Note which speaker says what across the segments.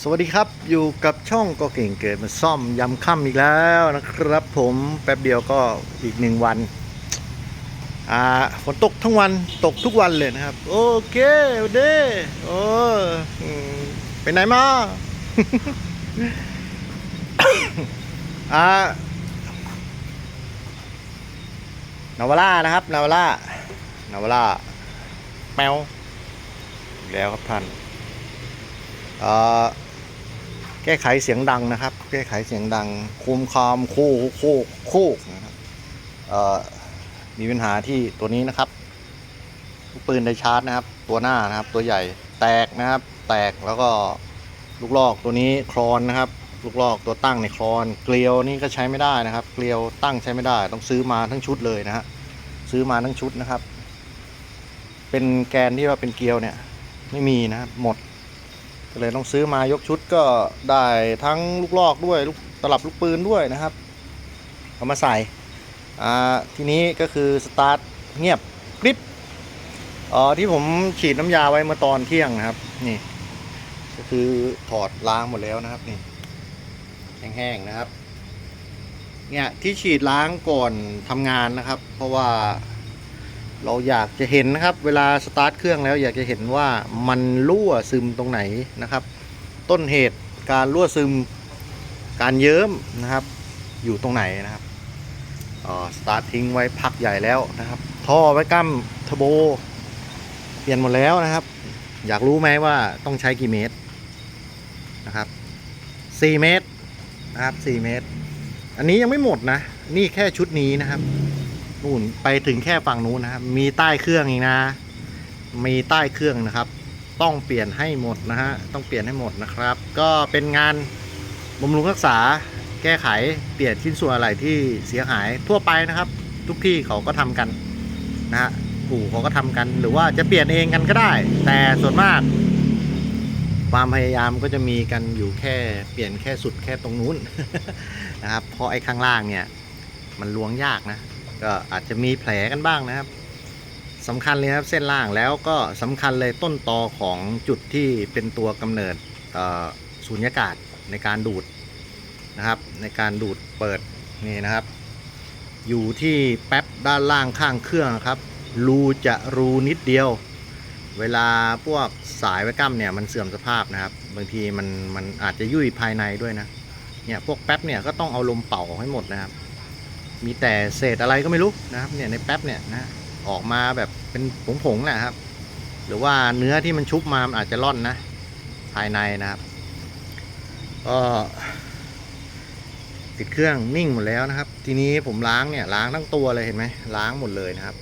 Speaker 1: สวัสดีครับอยู่กับช่องก็เก่งเกิดมาซ่อมยำค่ำอีกแล้วนะครับ ผมแป๊บเดียวก็อีกหนึ่งวันอ่าฝนตกทั้งวันตกทุกวันเลยนะครับ โอเคเด้โอ้ไปไหนมาอ่านาวาร่านะครับนาวาร่านาวาร่าแมวแล้วครับท่านเอ่อ ก้ไขเสียงดังนะครับ แก้ไขเสียงดัง คุมคามโคโคโคนะครับเอ่มีปัญหาที่ตัวนี้นะครับลูกปืนไดชาร์จนะครับ ตัวหน้านะครับ ตัวใหญ่แตกนะครับ แตกแล้วก็ลูกลอกตัวนี้คลอนนะครับ ลูกลอกตัวตั้งในคลอน เกลียวนี่ก็ใช้ไม่ได้นะครับ เกลียวตั้งใช้ไม่ได้ ต้องซื้อมาทั้งชุดเลยนะฮะซื้อมาทั้งชุดนะครับ เป็นแกนที่ว่าเป็นเกลียวเนี่ย ไม่มีนะครับหมด เลยต้องซื้อมายกชุดก็ได้ทั้งลูกลอกด้วยลูกตลับลูกปืนด้วยนะครับ เอามาใส่ทีนี้ก็คือสตาร์ทเงียบกริบอ๋อที่ผมฉีดน้ำยาไว้เมื่อตอนเที่ยงนะครับนี่ ก็คือถอดล้างหมดแล้วนะครับนี่แห้งๆนะครับ เนี่ยที่ฉีดล้างก่อนทำงานนะครับ เพราะว่า เราอยากจะเห็นนะครับ เวลาสตาร์ทเครื่องแล้วอยากจะเห็นว่ามันรั่วซึมตรงไหนนะครับ ต้นเหตุการรั่วซึมการเยิ้มนะครับ อยู่ตรงไหนนะครับออสตาร์ททิ้งไว้พักใหญ่แล้วนะครับ ท่อไว้กั้มเทโบเปลี่ยนหมดแล้วนะครับ อยากรู้ไหมว่าต้องใช้กี่เมตรนะครับ4เมตรนะครับ4เมตร อันนี้ยังไม่หมดนะ นี่แค่ชุดนี้นะครับ นู่นไปถึงแค่ฝั่งนู้นนะครับ มีใต้เครื่องอีกนะ มีใต้เครื่องนะครับ ต้องเปลี่ยนให้หมดนะฮะ ต้องเปลี่ยนให้หมดนะครับ ก็เป็นงานบำรุงรักษา แก้ไข เปลี่ยนชิ้นส่วนอะไรที่เสียหายทั่วไปนะครับ ทุกที่เขาก็ทำกันนะฮะอู่เขาก็ทำกัน หรือว่าจะเปลี่ยนเองกันก็ได้ แต่ส่วนมาก ความพยายามก็จะมีกันอยู่แค่เปลี่ยนแค่สุดแค่ตรงนู้นนะครับ เพราะไอ้ข้างล่างเนี่ย มันล้วงยากนะ ก็อาจจะมีแผลกันบ้างนะครับสำคัญเลยครับเส้นล่างแล้วก็สำคัญเลยต้นตอของจุดที่เป็นตัวกำเนิดสูญญากาศในการดูดนะครับในการดูดเปิดนี่นะครับ อยู่ที่แป๊บด้านล่างข้างเครื่องครับรูจะรูนิดเดียว เวลาพวกสายไว้กั้มเนี่ยมันเสื่อมสภาพนะครับ บางทีมันมันอาจจะยุ่ยภายในด้วยนะเนี่ยพวกแป๊บเนี่ยก็ต้องเอาลมเป่าให้หมดนะครับ มีแต่เศษอะไรก็ไม่รู้นะครับเนี่ยในแป๊บเนี่ยนะออกมาแบบเป็นผงๆนะครับ หรือว่าเนื้อที่มันชุบมามันอาจจะร่อนนะ ภายในนะครับ ก็ติดเครื่องนิ่งหมดแล้วนะครับ ทีนี้ผมล้างเนี่ยล้างทั้งตัวเลยเห็นไหมล้างหมดเลยนะครับ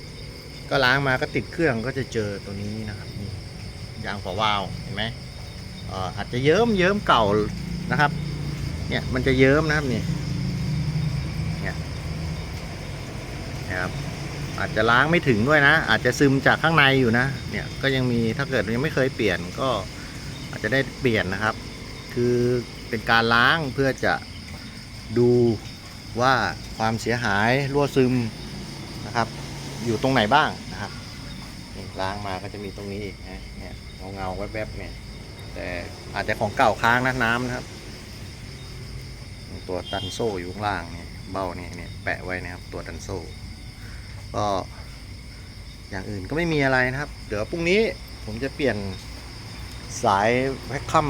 Speaker 1: ก็ล้างมาก็ติดเครื่องก็จะเจอตัวนี้นะครับนี่ยางฝาวาล์วเห็นไหมอออาจจะเยิ้มเยิ้มเก่านะครับ เนี่ยมันจะเยิ้มนะครับนี่ นะครับ อาจจะล้างไม่ถึงด้วยนะ อาจจะซึมจากข้างในอยู่นะ เนี่ยก็ยังมีถ้าเกิดยังไม่เคยเปลี่ยนก็อาจจะได้เปลี่ยนนะครับ คือเป็นการล้างเพื่อจะดูว่าความเสียหายรั่วซึมนะครับ อยู่ตรงไหนบ้างนะครับล้างมาก็จะมีตรงนี้อีกนะเนี่ยเงาเงาแวบๆเนี่ยแต่อาจจะของเก่าค้างนะน้ำนะครับ ตัวตันโซ่อยู่ข้างล่างเนี่ยเบ้าเนี่ยเนี่ยแปะไว้นะครับตัวตันโซ่ ก็อย่างอื่นก็ไม่มีอะไรนะครับ เดี๋ยวพรุ่งนี้ผมจะเปลี่ยนสายแวคคัม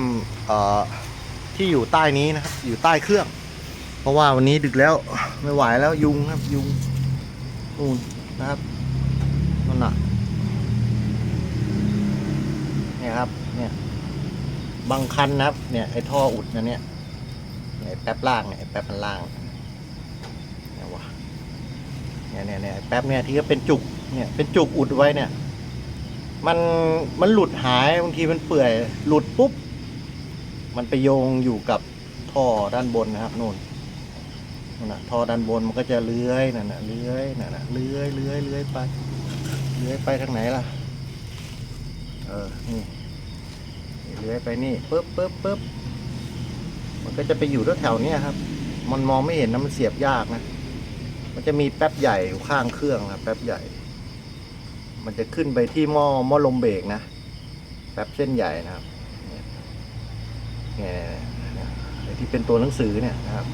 Speaker 1: ที่อยู่ใต้นี้นะครับ อยู่ใต้เครื่อง เพราะว่าวันนี้ดึกแล้วไม่ไหวแล้วยุงครับยุงนู่นนะครับนั่นน่ะเนี่ยครับเนี่ยบางคันนะครับเนี่ยไอ้ท่ออุดนะเนี่ยเนี่ยไอ้แป๊บล่างเนี่ยไอ้แป๊บมันล่างนะ เนี่ยเนี่ยเนี่ยแป๊บเนี่ยที่ก็เป็นจุกเนี่ยเป็นจุกอุดไว้เนี่ย มันมันหลุดหายบางทีมันเปื่อยหลุดปุ๊บ มันไปโยงอยู่กับท่อด้านบนนะครับนู่นน่ะท่อด้านบนมันก็จะเลื้อยนั่นนะเลื้อยนั่นนะเลื้อยเลื้อยเลื้อยไปเลื้อยไปทางไหนล่ะ เออนี่เลื้อยไปนี่ปุ๊บปุ๊บปุ๊บมันก็จะไปอยู่แถวๆเนี้ยครับ มันมองไม่เห็นนะมันเสียบยากนะ มันจะมีแป๊บใหญ่อยู่ข้างเครื่องครับ แป๊บใหญ่ มันจะขึ้นไปที่หม้อหม้อลมเบรกนะ แป๊บเส้นใหญ่นะครับเนี่ยเนี่ยเนี่ยไอ้ที่เป็นตัวหนังสือเนี่ยนะครับ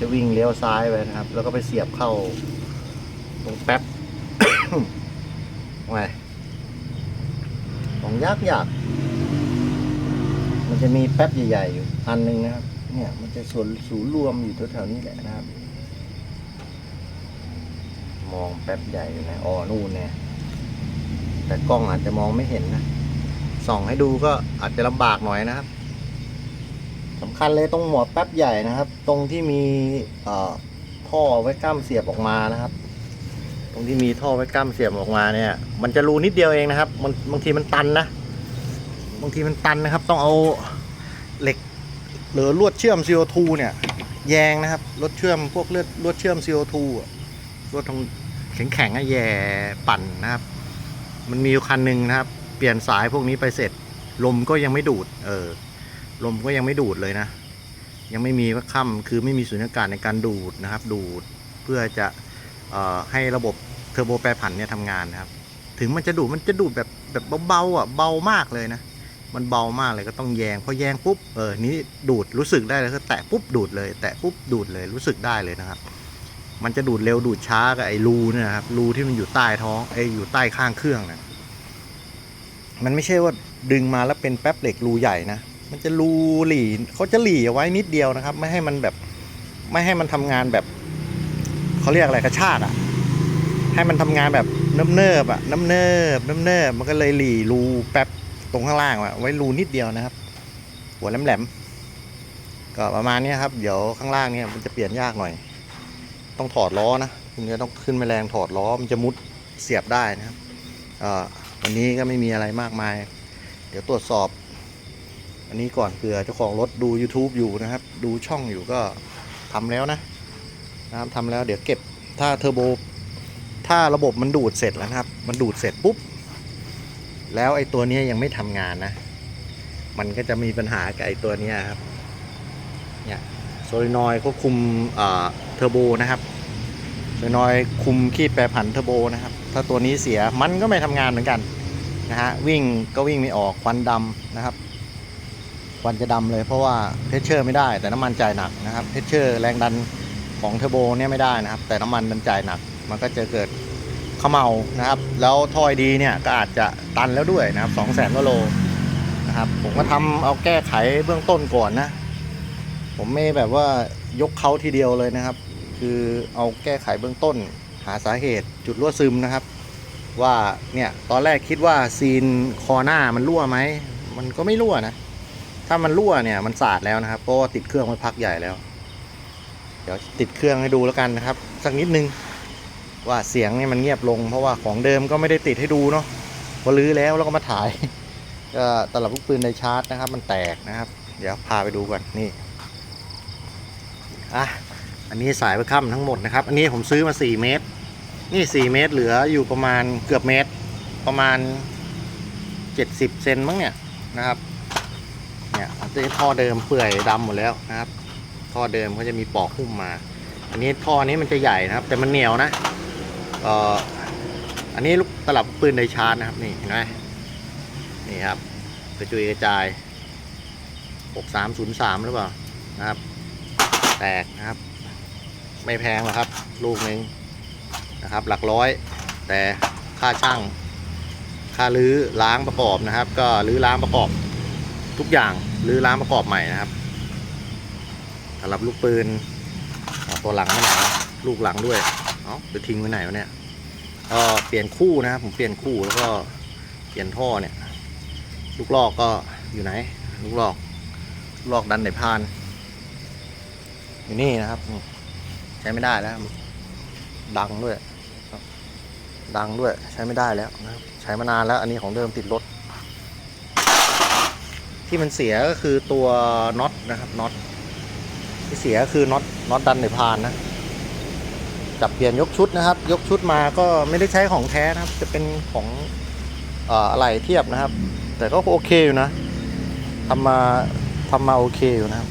Speaker 1: จะวิ่งเลี้ยวซ้ายไปนะครับ แล้วก็ไปเสียบเข้าตรงแป๊บไงของยากยากมันจะมีแป๊บใหญ่ๆอยู่อันหนึ่งนะครับ เนี่ย มันจะส่วนศูนย์รวมอยู่แถวๆนี้แหละนะครับ มองแป๊บใหญ่อยู่นะอ๋อนู่นเนี่ยแต่กล้องอาจจะมองไม่เห็นนะส่องให้ดูก็อาจจะลำบากหน่อยนะครับสำคัญเลยตรงหมวดแป๊บใหญ่นะครับ ตรงที่มีอ่อท่อไว้กล้ามเสียบออกมานะครับ ตรงที่มีท่อไว้กล้ามเสียบออกมาเนี่ย มันจะรูนิดเดียวเองนะครับมันบางทีมันตันนะบางทีมันตันนะครับ ต้องเอาเหล็กหรือลวดเชื่อม CO2 เนี่ย แยงนะครับลวดเชื่อมพวกเลือดลวดเชื่อม CO2 อะลวดตรง แข็งๆอะแย่ปั่นนะครับ มันมีอยู่คันหนึ่งนะครับ เปลี่ยนสายพวกนี้ไปเสร็จ ลมก็ยังไม่ดูด เออ ลมก็ยังไม่ดูดเลยนะ ยังไม่มีว่าค่ำคือไม่มีสุญญากาศในการดูดนะครับ ดูดเพื่อจะเอ่อให้ระบบเทอร์โบแปรผันเนี่ยทำงานนะครับ ถึงมันจะดูดมันจะดูดแบบแบบเบาๆอะเบามากเลยนะมันเบามากเลยก็ต้องแยงพอแยงปุ๊บเออนี้ดูดรู้สึกได้เลยก็แตะปุ๊บดูดเลย แตะปุ๊บดูดเลยรู้สึกได้เลยนะครับ มันจะดูดเร็วดูดช้ากับไอ้รูเนี่ยนะครับรูที่มันอยู่ใต้ท้องไอ้อยู่ใต้ข้างเครื่องนะมันไม่ใช่ว่าดึงมาแล้วเป็นแป๊บเหล็กรูใหญ่นะมันจะรูหลีเขาจะหลีเอาไว้นิดเดียวนะครับ ไม่ให้มันแบบไม่ให้มันทำงานแบบเขาเรียกอะไรกระชากอะ่ะ ให้มันทำงานแบบน้ำเนิบๆอะน้ำเนิบน้ำเนิบมันก็เลยหลีรูแป๊บตรงข้างล่างอะไว้รูนิดเดียวนะครับ หัวแหลมๆก็ประมาณนี้ครับ เดี๋ยวข้างล่างเนี่ยมันจะเปลี่ยนยากหน่อย ต้องถอดล้อนะคุณจะต้องขึ้นแมลงถอดล้อมันจะมุดเสียบได้นะครับวันนี้ก็ไม่มีอะไรมากมาย เดี๋ยวตรวจสอบ อันนี้ก่อนเผื่อเจ้าของรถดู YouTube อยู่นะครับ ดูช่องอยู่ก็ทำแล้วนะนะครับทำแล้วเดี๋ยวเก็บถ้าเทอร์โบถ้าระบบมันดูดเสร็จแล้วนะครับ มันดูดเสร็จปุ๊บ แล้วไอ้ตัวนี้ยังไม่ทำงานนะ มันก็จะมีปัญหากับไอ้ตัวนี้ครับเนี่ยโซลินอยควบคุม เทอร์โบนะครับโซลินอยคุมขีดแปรผันเทอร์โบนะครับ ถ้าตัวนี้เสียมันก็ไม่ทำงานเหมือนกันนะฮะวิ่งก็วิ่งไม่ออกควันดำนะครับควันจะดำเลยเพราะว่าเพชเชอร์ไม่ได้แต่น้ำมันจ่ายหนักนะครับเพชเชอร์แรงดันของเทอร์โบเนี่ยไม่ได้นะครับ แต่น้ำมันดันจ่ายหนัก มันก็จะเกิดขมเมานะครับ แล้วทอยดีเนี่ยก็อาจจะตันแล้วด้วยนะครับสองแสนกว่าโลนะครับผมก็ทำเอาแก้ไขเบื้องต้นก่อนนะ ผมไม่แบบว่า ยกเขาทีเดียวเลยนะครับ คือเอาแก้ไขเบื้องต้น หาสาเหตุจุดรั่วซึมนะครับ ว่าเนี่ยตอนแรกคิดว่าซีนคอหน้ามันรั่วไหมมันก็ไม่รั่วนะ ถ้ามันรั่วเนี่ยมันสาดแล้วนะครับเพราะว่าติดเครื่องไว้พักใหญ่แล้ว เดี๋ยวติดเครื่องให้ดูแล้วกันนะครับ สักนิดนึงว่าเสียงเนี่ยมันเงียบลง เพราะว่าของเดิมก็ไม่ได้ติดให้ดูเนาะพอลื้อแล้วแล้วก็มาถ่ายก็ตลับลูกปืนในชาร์จนะครับ มันแตกนะครับ เดี๋ยวพาไปดูก่อนนี่ อะอันนี้สายประค่ำทั้งหมดนะครับ อันนี้ผมซื้อมา 4 เมตร นี่ 4 เมตรเหลืออยู่ประมาณเกือบเมตร ประมาณ 70 เซนมั้งเนี่ยนะครับเนี่ยตัวนี้ท่อเดิมเปื่อยดำหมดแล้วนะครับ ท่อเดิมเขาจะมีปอกหุ้มมา อันนี้ท่อนี้มันจะใหญ่นะครับ แต่มันเหนียวนะเอ่ออันนี้ลูกตลับปืนไดชาร์จนะครับนี่เห็นไหมนี่ครับกระจุยกระจาย 6303 หรือเปล่านะครับ แตกนะครับ ไม่แพงหรอกครับ ลูกหนึ่งนะครับ หลักร้อย แต่ค่าช่าง ค่ารื้อล้างประกอบนะครับ ก็รื้อล้างประกอบทุกอย่างรื้อล้างประกอบใหม่นะครับสำหรับลูกปืนตัวหลังไม่ไหนลูกหลังด้วยเอ้าไปทิ้งไว้ไหนวะเนี่ยก็เปลี่ยนคู่นะครับ ผมเปลี่ยนคู่แล้วก็เปลี่ยนท่อเนี่ย ลูกลอกก็อยู่ไหน ลูกลอกลูกลอกดันไหนพาน อยู่นี่นะครับนี่ใช้ไม่ได้แล้ว ดังด้วยดังด้วยใช้ไม่ได้แล้วนะครับใช้มานานแล้ว อันนี้ของเดิมติดรถ ที่มันเสียก็คือตัวน็อตนะครับน็อตที่เสียคือน็อตน็อตดันในพานนะจับเปลี่ยนยกชุดนะครับ ยกชุดมาก็ไม่ได้ใช้ของแท้นะครับ จะเป็นของเอ่ออะไรเทียบนะครับ แต่ก็โอเคอยู่นะทำมาทำมาโอเคอยู่นะครับ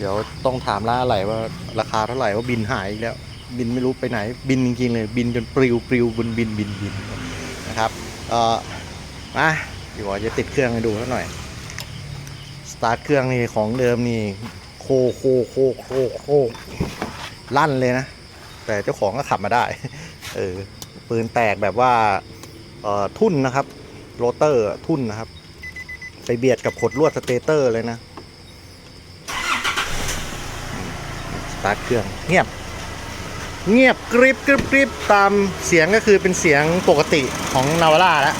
Speaker 1: เดี๋ยวต้องถามร้านอะไรว่าราคาเท่าไหร่ว่าบินหายอีกแล้ว บินไม่รู้ไปไหน บินจริงๆเลย บินจนปลิวปลิวบนบินบินบินนะครับเออมาเดี๋ยวจะติดเครื่องให้ดูสักหน่อยสตาร์ทเครื่องนี่ของเดิมนี่โคโคโคโคโคลั่นเลยนะ แต่เจ้าของก็ขับมาได้เออปืนแตกแบบว่าเอ่อทุ่นนะครับโรเตอร์ทุ่นนะครับ ไปเบียดกับขดลวดสเตเตอร์เลยนะอืมส ตาร์ทเครื่องเงียบ เงียบกริบกริบกริบตามเสียงก็คือเป็นเสียงปกติของนาวาร่าแล้ว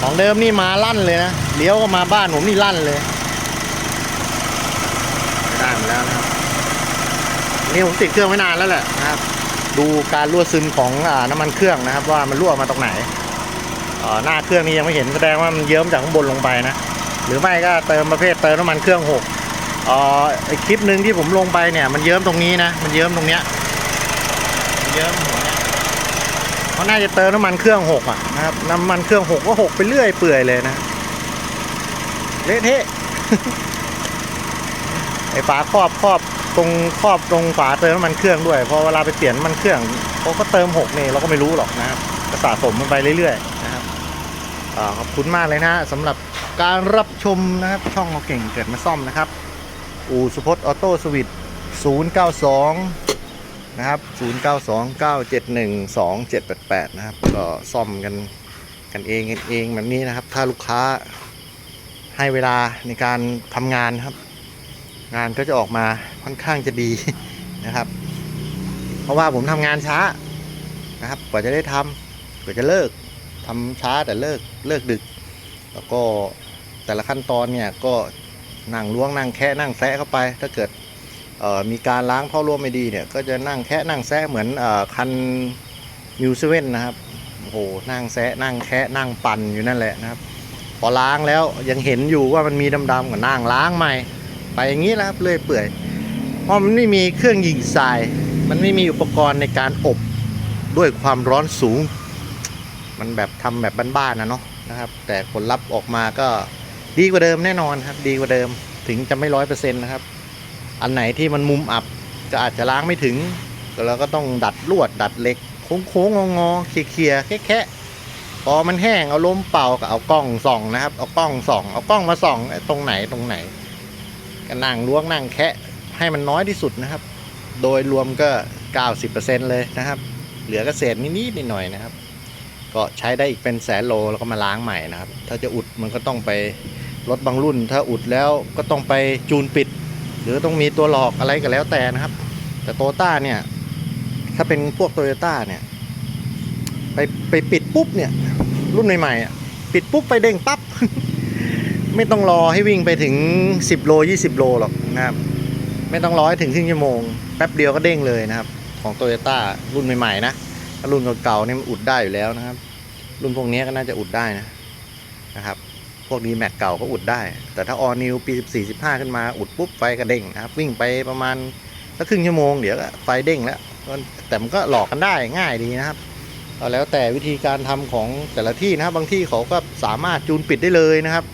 Speaker 1: ของเดิมนี่มาลั่นเลยนะเลี้ยวก็มาบ้านผมนี่ลั่นเลยไม่ได้มาแล้วนะครับนี่ผมติดเครื่องไว้นานแล้วแหละนะครับ ดูการรั่วซึมของอาน้ำมันเครื่องนะครับ ว่ามันรั่วมาตรงไหนเอ่อหน้าเครื่องนี้ยังไม่เห็นแสดงว่ามันเยิ้มจากข้างบนลงไปนะ หรือไม่ก็เติมประเภทเติมน้ำมันเครื่องหกอ่อไอคลิปหนึ่งที่ผมลงไปเนี่ย มันเยิ้มตรงนี้นะ มันเยิ้มตรงเนี้ยเยิ้มหัวเนี่ยเขาน่าจะเติมน้ำมันเครื่องหกอะนะครับน้ำมันเครื่องหกก็หกไปเรื่อยเปื่อยเลยนะเละเทะไอฝาครอบครอบตรงครอบตรงฝาเติมน้ำมันเครื่องด้วยพอเวลาไปเปลี่ยนน้ำมันเครื่องเขาก็เติมหกนี่เราก็ไม่รู้หรอกนะครับก็สะสมมันไปเรื่อยๆนะครับอ่าขอบคุณมากเลยนะฮะสำหรับ การรับชมนะครับ ช่องเราเก่งเกิดมาซ่อมนะครับ อู่สุพจน์ออโต้สวิต092 นะครับ 0929712788 นะครับ ก็ซ่อมกันกันเองกันเองแบบนี้นะครับ ถ้าลูกค้าให้เวลาในการทำงานครับ งานก็จะออกมาค่อนข้างจะดีนะครับ เพราะว่าผมทำงานช้านะครับ กว่าจะได้ทำกว่าจะเลิกทำช้าแต่เลิกเลิกดึก แล้วก็แต่ละขั้นตอนเนี่ยก็นั่งล้วงนั่งแคะนั่งแซะเข้าไป ถ้าเกิดมีการล้างท่อร่วมไม่ดีเนี่ยก็จะนั่งแคะนั่งแซะเหมือนอคันมิวเซเว่นนะครับโอ้โหนั่งแซะนั่งแคะนั่งปั่นอยู่นั่นแหละนะครับ พอล้างแล้วยังเห็นอยู่ว่ามันมีดำๆก็นั่งล้างใหม่ ไปอย่างนี้แล้วครับเลื่อยเปื่อยเพราะมันไม่มีเครื่องยิงทราย มันไม่มีอุปกรณ์ในการอบด้วยความร้อนสูง มันแบบทำแบบบ้านๆนะเนาะ นะครับ แต่ผลลัพธ์ออกมาก็ดีกว่าเดิมแน่นอนครับ ดีกว่าเดิมถึงจะไม่ร้อยเปอร์เซ็นต์นะครับ อันไหนที่มันมุมอับก็อาจจะล้างไม่ถึงเราก็ต้องดัดลวด ดัดเหล็ก โค้งๆงอๆเคลียร์แคะพอมันแห้งเอาลมเป่าก็เอากล้องส่องนะครับ เอากล้องส่อง เอากล้องมาส่องตรงไหนตรงไหนก็นั่งล้วงนั่งแคะให้มันน้อยที่สุดนะครับ โดยรวมก็ 90%เลยนะครับ เหลือก็เศษนิดๆหน่อยๆนะครับ ก็ใช้ได้อีกเป็นแสนโลแล้วก็มาล้างใหม่นะครับ ถ้าจะอุดมันก็ต้องไปรถบางรุ่น ถ้าอุดแล้วก็ต้องไปจูนปิด หรือต้องมีตัวหลอกอะไรก็แล้วแต่นะครับ แต่โตต้าเนี่ย ถ้าเป็นพวกโตโยต้าเนี่ย ไปไปปิดปุ๊บเนี่ย รุ่นใหม่ๆอะปิดปุ๊บไปเด้งปั๊บ ไม่ต้องรอให้วิ่งไปถึง 10 โล 20 โลหรอกนะครับ ไม่ต้องรอให้ถึงครึ่งชั่วโมงแป๊บเดียวก็เด้งเลยนะครับ ของโตโยต้ารุ่นใหม่ๆนะ ถ้ารุ่นเก่าๆนี่มันอุดได้อยู่แล้วนะครับ รุ่นพวกนี้ก็น่าจะอุดได้นะนะครับ พวกนี้แม็กเก่าก็อุดได้ แต่ถ้าออนิวปี14 15 ขึ้นมาอุดปุ๊บไฟก็เด้งนะครับวิ่งไปประมาณสักครึ่งชั่วโมงเดี๋ยวก็ไฟเด้งแล้วแต่มันก็หลอกกันได้ง่ายดีนะครับแล้วแต่วิธีการทำของแต่ละที่นะครับ บางที่เขาก็สามารถจูนปิดได้เลยนะครับ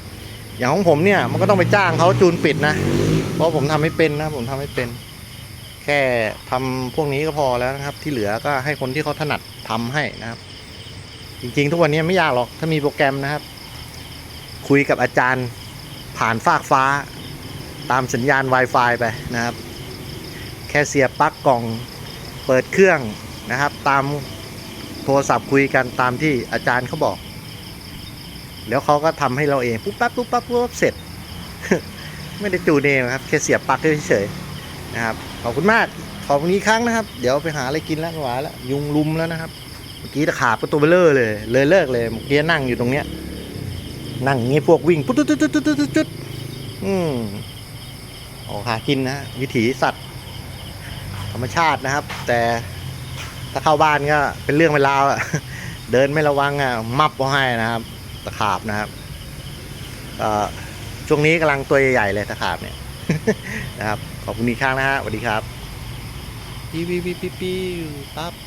Speaker 1: อย่างของผมเนี่ยมันก็ต้องไปจ้างเขาจูนปิดนะ เพราะผมทำไม่เป็นนะผมทำไม่เป็น แค่ทำพวกนี้ก็พอแล้วนะครับ ที่เหลือก็ให้คนที่เขาถนัดทำให้นะครับ จริงๆ ทุกวันนี้ไม่ยากหรอกถ้ามีโปรแกรมนะครับ คุยกับอาจารย์ผ่านฟากฟ้า ตามสัญญาณ Wi-Fi ไปนะครับ แค่เสียบปลั๊กกล่องเปิดเครื่องนะครับ ตามโทรศัพท์คุยกันตามที่อาจารย์เขาบอก แล้วเขาก็ทำให้เราเองปุ๊บปั๊บปุ๊บปั๊บปุ๊บเสร็จ ไม่ได้จูนเองนะครับแค่เสียบปลั๊กเฉยๆ นะครับ ขอบคุณมาก ขอบคุณอีกครั้งนะครับ เดี๋ยวไปหาอะไรกินแล้วไม่ไหวแล้วยุงลุมแล้วนะครับ เมื่อกี้ตะขาบก็ตัวเบลเลอร์เลย เลยเลิกเลย เมื่อกี้นั่งอยู่ตรงเนี้ย นั่งงี้พวกวิ่งปุ๊ดตุ๊ดตุ๊ดตุ๊ดตุ๊ดตุ๊ดตุ๊ดอืมออกหากินนะวิถีสัตว์ ธรรมชาตินะครับ แต่ถ้าเข้าบ้านก็เป็นเรื่องเป็นราวอะเดินไม่ระวังอะมับก็ให้นะครับ ตะขาบนะครับช่วงนี้กำลังตัวใหญ่ๆเลยตะขาบเนี่ยนะครับ ขอบคุณอีกครั้งนะฮะสวัสดีครับปิ้วปิ้วปิ้วปิ้วปิ้วปั๊บ